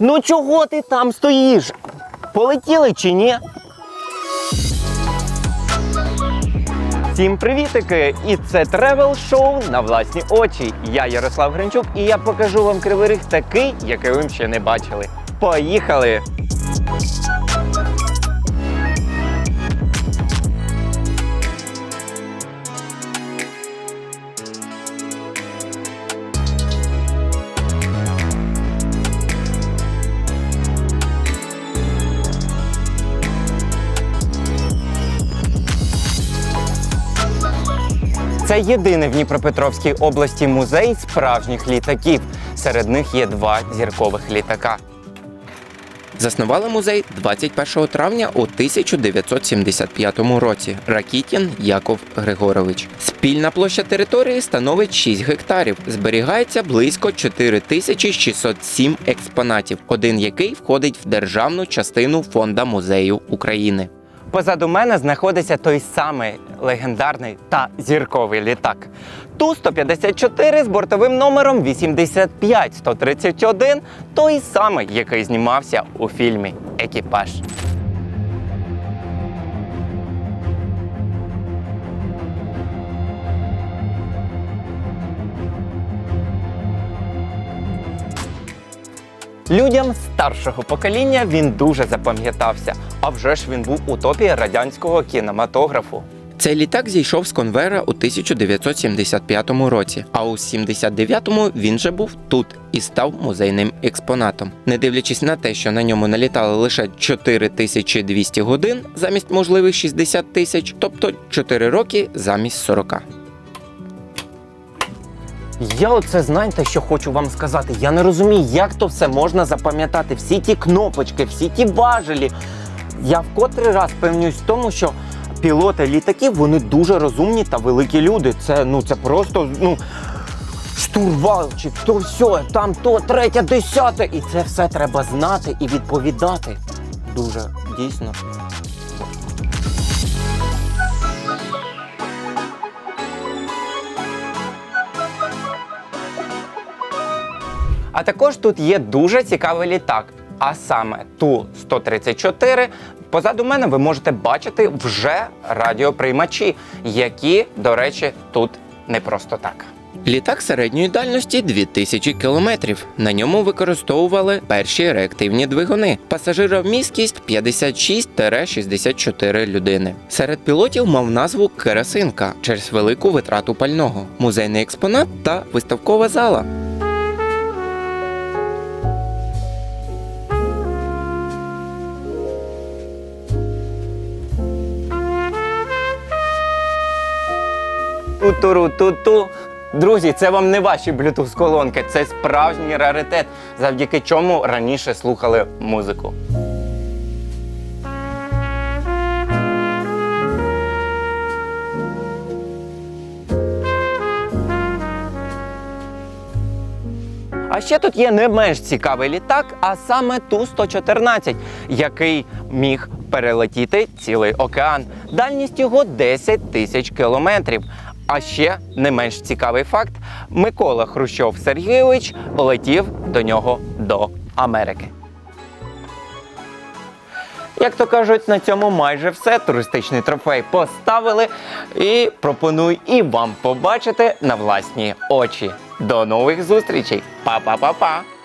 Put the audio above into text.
Ну чого ти там стоїш? Полетіли чи ні? Всім привітики! І це тревел шоу на власні очі. Я Ярослав Гринчук, і я покажу вам кривий ріг такий, який ви ще не бачили. Поїхали! Це єдиний в Дніпропетровській області музей справжніх літаків. Серед них є два зіркових літака. Заснували музей 21 травня у 1975 році. Ракітін Яков Григорович. Спільна площа території становить 6 гектарів. Зберігається близько 4607 експонатів, один який входить в державну частину фонда музею України. Позаду мене знаходиться той самий легендарний та зірковий літак. Ту-154 з бортовим номером 85131, той самий, який знімався у фільмі Екіпаж. Людям старшого покоління він дуже запам'ятався, а вже ж він був у топі радянського кінематографу. Цей літак зійшов з конвера у 1975 році, а у 79-му він же був тут і став музейним експонатом. Не дивлячись на те, що на ньому налітали лише 4200 годин замість можливих 60 тисяч, тобто 4 роки замість 40. Я оце знаєте, що хочу вам сказати. Я не розумію, як то все можна запам'ятати. Всі ті кнопочки, всі ті важелі. Я вкотрий раз певнюсь в тому, що пілоти літаків вони дуже розумні та великі люди. Це ну це просто ну. Штурвалчик, то все, там то, третє, десяте. І це все треба знати і відповідати. Дуже дійсно. А також тут є дуже цікавий літак. А саме Ту-134. Позаду мене ви можете бачити вже радіоприймачі, які, до речі, тут не просто так. Літак середньої дальності 2000 кілометрів. На ньому використовували перші реактивні двигуни. Пасажировмісткість 56-64 людини. Серед пілотів мав назву Керосинка через велику витрату пального, музейний експонат та виставкова зала. Ту-туру-ту-ту. Друзі, це вам не ваші Bluetooth колонки, це справжній раритет, завдяки чому раніше слухали музику. А ще тут є не менш цікавий літак, а саме Ту-114, який міг перелетіти цілий океан. Дальність його 10 тисяч кілометрів. А ще не менш цікавий факт: Микола Хрущов Сергійович летів до нього до Америки. Як то кажуть, на цьому майже все. Туристичний трофей поставили і пропоную і вам побачити на власні очі. До нових зустрічей! Па-па-па-па!